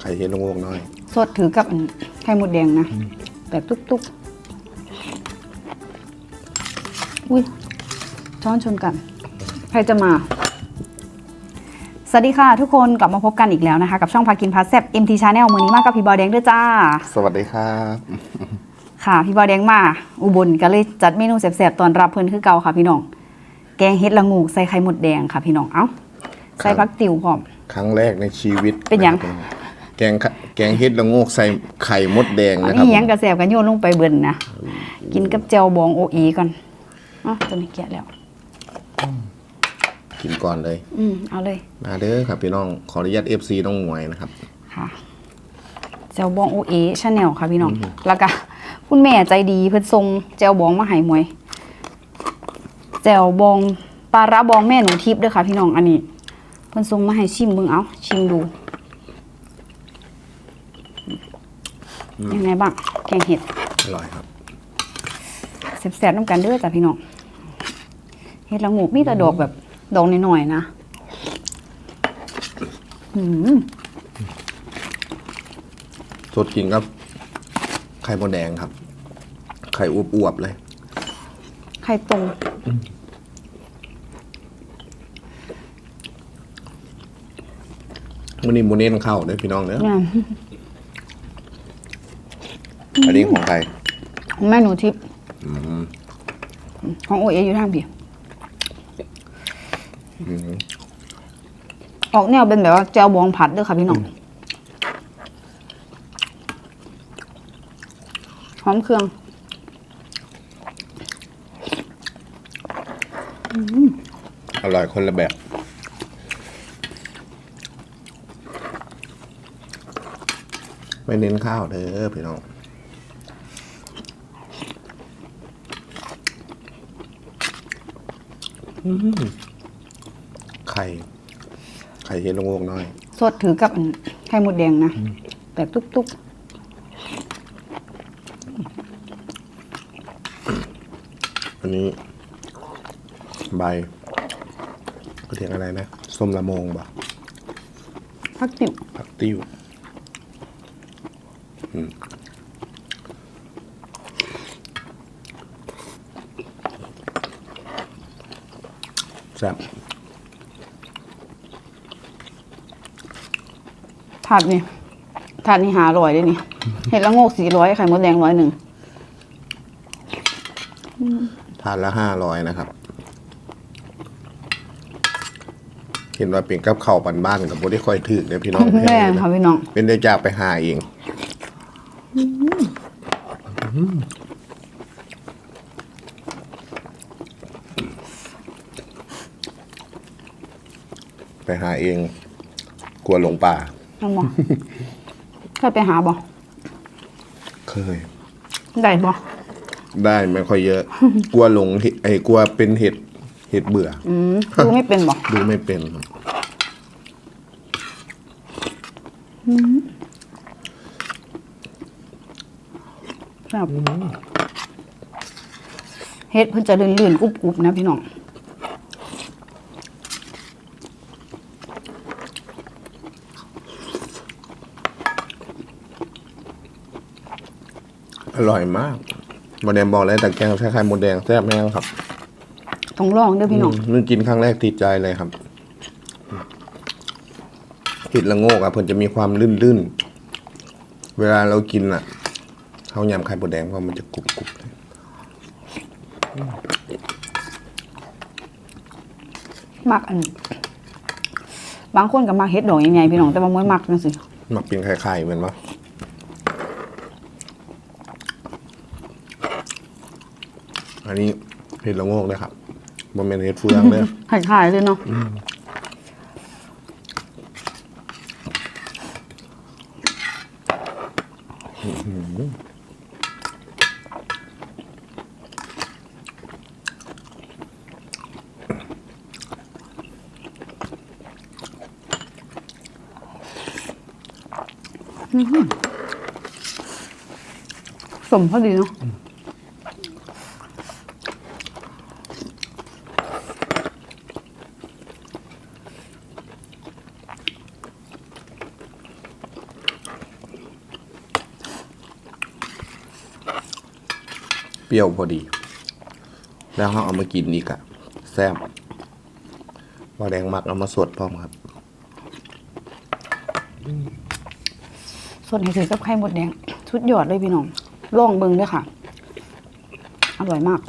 ไข่เห็ดละโงกน้อย สดถือกับอันไข่มดแดงนะ แบบตุ๊กตุ๊กอุ้ยช้อนชนกัน ใครจะมา สวัสดีค่ะทุกคนกลับมาพบกันอีกแล้วนะคะ กับช่องพากินพาแซบ MT Channel มือนี้มากกับพี่บอยแดงด้วยจ้า สวัสดีครับ ค่ะ พี่บอยแดงมา อุบลก็เลยจัดเมนูแซ่บๆตอนรับเพิ่นคือเก่าค่ะพี่น้อง แกงเฮ็ดละงูใส่ไข่มดแดงค่ะพี่น้องเอ้าใส่ผักติ๋วพร้อม ครั้งแรกในชีวิตเป็นหยังะครับ แกงขะแกงเห็ดละโงกใส่ไข่มดแดงอันนะครับนี้ยังกระแสบกันโยนลงไปเบิ่นนะกินกับเจลบองโออีก่อนอ๋อตัวนี้แกะแล้ว กินก่อนเลยอืมเอาเลยมาเด้อครับพี่น้องขออนุญาต FC น้องหมวยนะครับ ค่ะเจลบองโอเอชาแนลค่ะพี่น้องแล้วก็คุณแม่ใจดีเพิ่นส่งเจลบองมาให้หมวยเจลบองปลาร้าบองแม่หนูทิพย์เด้อค่ะพี่น้องอันนี้เพิ่นส่งมาให้ชิมเบิ่งเอาชิมดู ยังไงบ้าง แกงเห็ด อร่อยครับแซ่บๆน้ำกันเด้อจ้ะพี่น้อง เห็ดละโงูมีแต่ดอกแบบดอกน้อยๆนะอืมสดกินครับ ไข่มดแดงครับ ไข่อวบๆเลย ไข่ตรงวันนี้โมเน้นเข้าเด้อพี่น้องเด้อแม่ อันนี้ของใครของแม่หนูทิพย์ของโอเออยู่ทางพี่ออกแนวเป็นแบบว่าแจวบองผัดเด้อค่ะพี่น้องหอมเครื่องอร่อยคนละแบบ ไม่เน้นข้าวเด้อพี่น้องอืม ไข่ ไข่เห็ดละโงกน้อย สดถือกับอันไข่มดแดงนะแบบตุ๊กตุ๊กอันนี้ ใบก็เรียกอะไรนะส้มละโมงบ่ผักติ๋วผักติ้วอืม แซ่บถาดนี่ถาดนี่หาร้อยเลยนี่เห็ดละโงกสี่ร้อยไข่มดแดงร้อยหนึ่งทานละห้าร้อยนะครับเห็นว่าเป็นกับข้าวบ้านๆกับบ่ได้ค่อยถือเลยพี่น้องแม่ค่ะพี่น้อง เป็นได้จากไปหาเอง ไปหาเอง กลัวหลงป่าน้องบอกเคยไปหาบ่เคย ได้บ่ได้ไม่ค่อยเยอะ กลัวหลงเห็ดไอ้กลัวเป็นเห็ดเห็ดเบื่อ อืมดูไม่เป็นบ่ดูไม่เป็นครับครับเฮ็ดเพิ่นจะลื่นๆกรุบๆนะพี่น้อง อร่อยมากโมแดงบอกเลยแต่แกงคล้ายๆโมแดงแซ่บแม่งครับต้องลองเด้อพี่น้องมนึกกินครั้งแรกติดใจเลยครับเห็ดละโงกอะเพิ่นจะมีความลื่นๆ เวลาเรากินอะเขายำไข่มดแดงเพราะมันจะกรุบๆเลยมักอัน บางคนก็มักเฮ็ดดอกใหญ่ๆพี่น้องแต่บางคนมักจังซี่มักเป็นไข่ๆเหมือนปะ อันนี้เห็ดละโงกเลยครับมันเป็นเห็ดเฟืองเลยคล้ายๆเลยเนาะสมพอดีเนาะ เปรี้ยวพอดี แล้วเขาเอามากินอีกอะแซ่บมาแดงมักเอามาสดพร้อมครับสดให้ถึงกับไข่หมดแดงชุดยอดเลยพี่น้องลองเบิงเด้วยค่ะ อร่อยมาก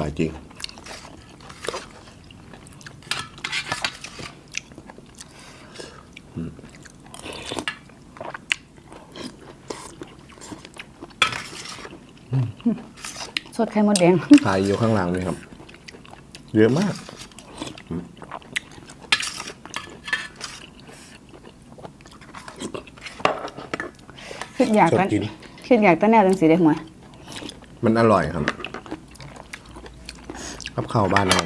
ร่อยจริง สดไข่หมดแดงขายอยู่ข้างหลังนี่ครับ เยอะมากคืออยากสดแต่จริงคืออยากแต่แนวจังสีได้หวย มันอร่อยครับ กับข้าวบ้านเรา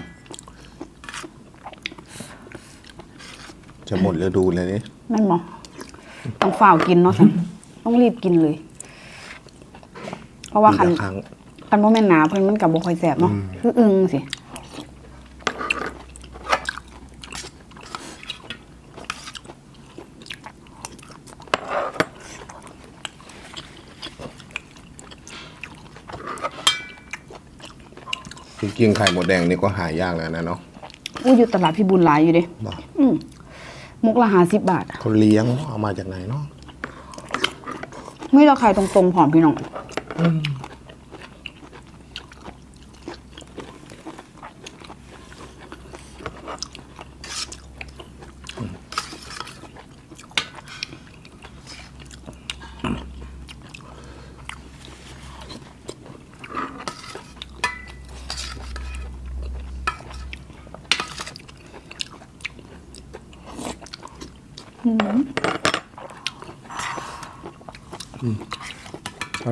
จะหมดฤดูเลยนี่แม่นบ่ต้องฝ่าวกินเนาะสันต้องรีบกินเลย เพราะว่าปีคันละครั้ง คันบ่แม่นหนาเพิ่นมันกับบ่ค่อยแสบเนาะคืออึ้งสิ จริงๆไข่หมดแดงนี่ก็หายากแล้วนะเนาะอู้อยู่ตลาดพี่บุญหลายอยู่เด้บอกอืมมุกละ50บาท เขาเลี้ยงเอามาจากไหนเนาะ ไม่เราขายตรงๆผอมพี่น้อง อ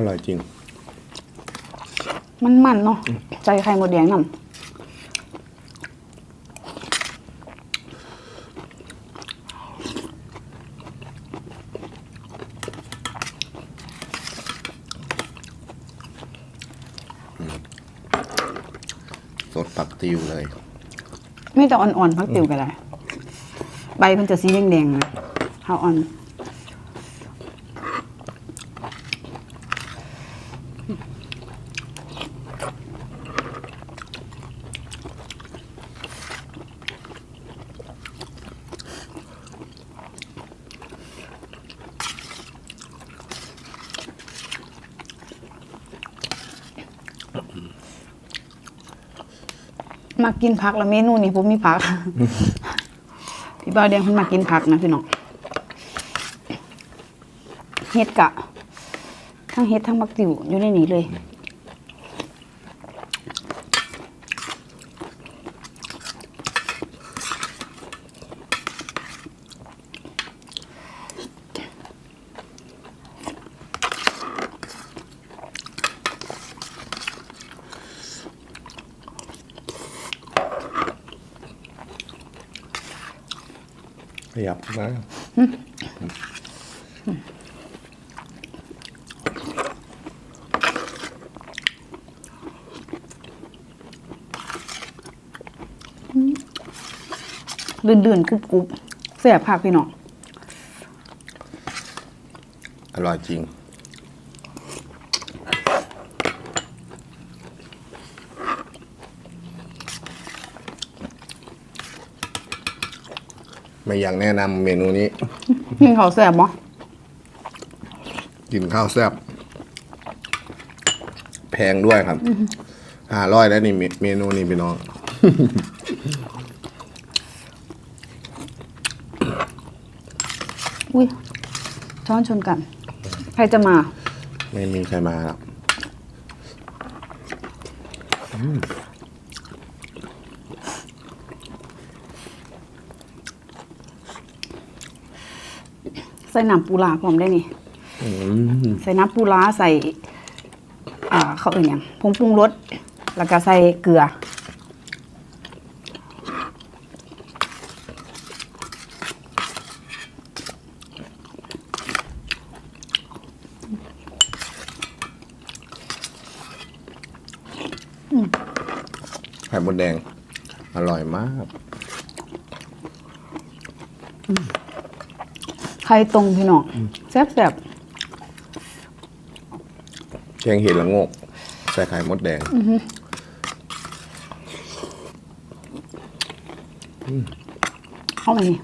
ร่อยจริง มันมันๆเนาะใจไข่หมดแดงนำสดปักติวเลย ไม่แต่อ่อนๆพักติวก็ได้ ใบมันจะสีแดงๆนะถ้าอ่อนมากินผักแล้วเมนูนี้ผมมีผัก พี่บ้าแดงเพิ่นมากินผักนะพี่น้องเฮ็ดกะ ทั้งเฮ็ดทั้งมักติวอยู่ในนี้เลย ยับมาลื่นๆกรุบๆแซ่บผักพี่น้องอร่อยจริง ไม่อยากแนะนำเมนูนี้ กินข้าวแซ่บบ่กินข้าวแซ่บแพงด้วยครับห้าร้อยแล้วนี่เมเมนูนี้พี่น้อง อุ้ยช้อนชนกัน ใครจะมา ไม่มีใครมาครับ ใส่น้ำปูลาพร้อมได้นี่อืมใส่น้ำปูร้าใส่ อ่าเขาเอ่ยยังผงปรุงรสแล้วก็ใส่เกลือมดแดง อร่อยมากไข่ตรงพี่น้องแซ่บแกงเห็ดละโงก ใส่ไข่มดแดงๆเข้ามานี่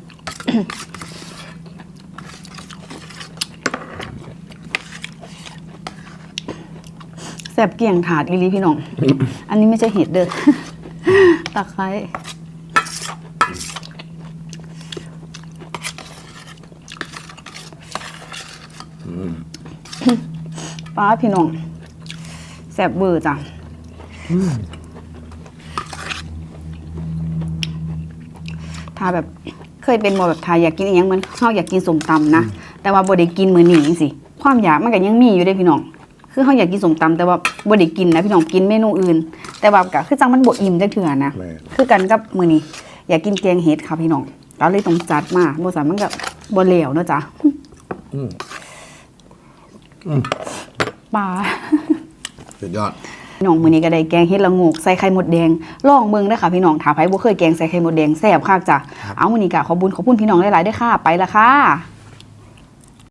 แซ่บเกี่ยงถาดอีหลีพี่น้อง อันนี้ไม่ใช่เห็ดเด้อตะไคร้ ป้าพี่น้องแซ่บเบอร์จ้ะถ้าแบบเคยเป็นบ่แบบทายอยากกินอหยังเหมันชอบอยากกินสมตำนะ แต่ว่าบ่ได้กินมื้อนี้จังซี่ความอยากมันก็ยังมีอยู่เด้พี่น้อง คือเฮาอยากกินสมตำแต่ว่าบ่ได้กินนะพี่น้องกินเมนูอื่น แต่ว่าก็คือจังมันบ่อิ่มจักเทื่อนะแม่คือกันกับมื้อนี้อยากกินแกงเห็ดค่ะพี่น้องเราเลยต้องจัดมาบ่ซั่นมันก็บ่แล้วเนาะจ้ะอืม ปลา สุดยอดพี่น้องมื้อนี้ก็ได้แกงเห็ดละโงกใส่ไข่มดแดงลองเบิ่งเด้อค่ะพี่น้องถ้าไผบ่เคยแกงใส่ไข่มดแดงแซ่บคักจ้ะเอามื้อนี้ก็ขอบคุญขอบคุณพี่น้องหลายๆเด้อค่ะ ไปละค่ะ